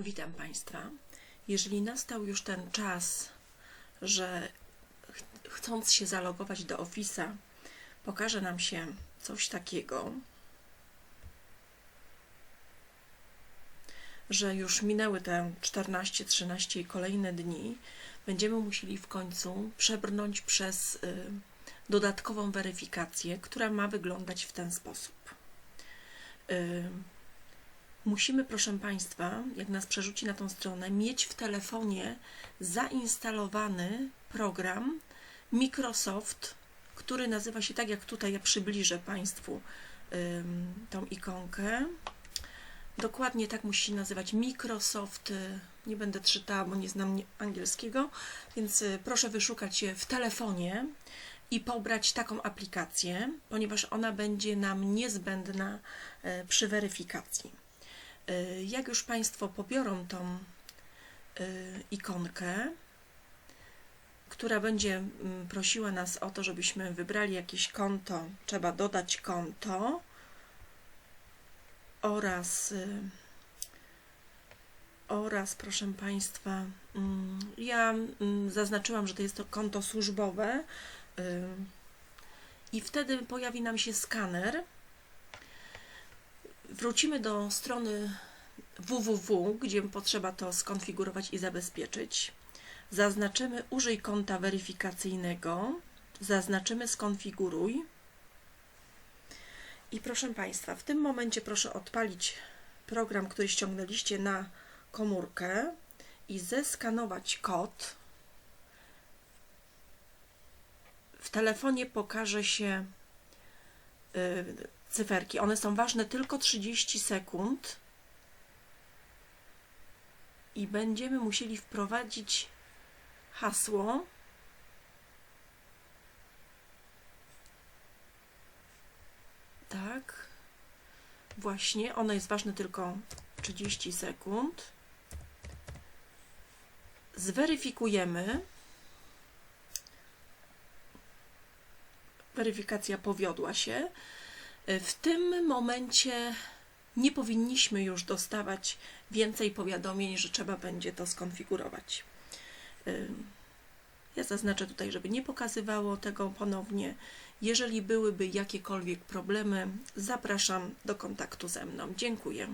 Witam Państwa. Jeżeli nastał już ten czas, że ch- chcąc się zalogować do Office'a, pokaże nam się coś takiego, że już minęły te 14, 13 i kolejne dni, będziemy musieli w końcu przebrnąć przez y, dodatkową weryfikację, która ma wyglądać w ten sposób. Y, musimy, proszę Państwa, jak nas przerzuci na tą stronę, mieć w telefonie zainstalowany program Microsoft, który nazywa się tak, jak tutaj ja przybliżę Państwu tą ikonkę. Dokładnie tak musi się nazywać Microsoft. y, Nie będę czytała, bo nie znam angielskiego, więc y, proszę wyszukać je w telefonie i pobrać taką aplikację, ponieważ ona będzie nam niezbędna e, przy weryfikacji. Y, Jak już Państwo pobiorą tą y, ikonkę, która będzie mm, prosiła nas o to, żebyśmy wybrali jakieś konto, trzeba dodać konto oraz y, oraz proszę Państwa, mm, ja mm, zaznaczyłam, że to jest to konto służbowe y, i wtedy pojawi nam się skaner. Wrócimy do strony www, gdzie potrzeba to skonfigurować i zabezpieczyć. Zaznaczymy użyj konta weryfikacyjnego, zaznaczymy skonfiguruj. I proszę Państwa, w tym momencie proszę odpalić program, który ściągnęliście na komórkę i zeskanować kod. W telefonie pokaże się y, cyferki. One są ważne tylko 30 sekund i będziemy musieli wprowadzić hasło. Tak. Właśnie, ono jest ważne tylko 30 sekund. Zweryfikujemy. Weryfikacja powiodła się. W tym momencie nie powinniśmy już dostawać więcej powiadomień, że trzeba będzie to skonfigurować. Ym, Ja zaznaczę tutaj, żeby nie pokazywało tego ponownie. Jeżeli byłyby jakiekolwiek problemy, zapraszam do kontaktu ze mną. Dziękuję.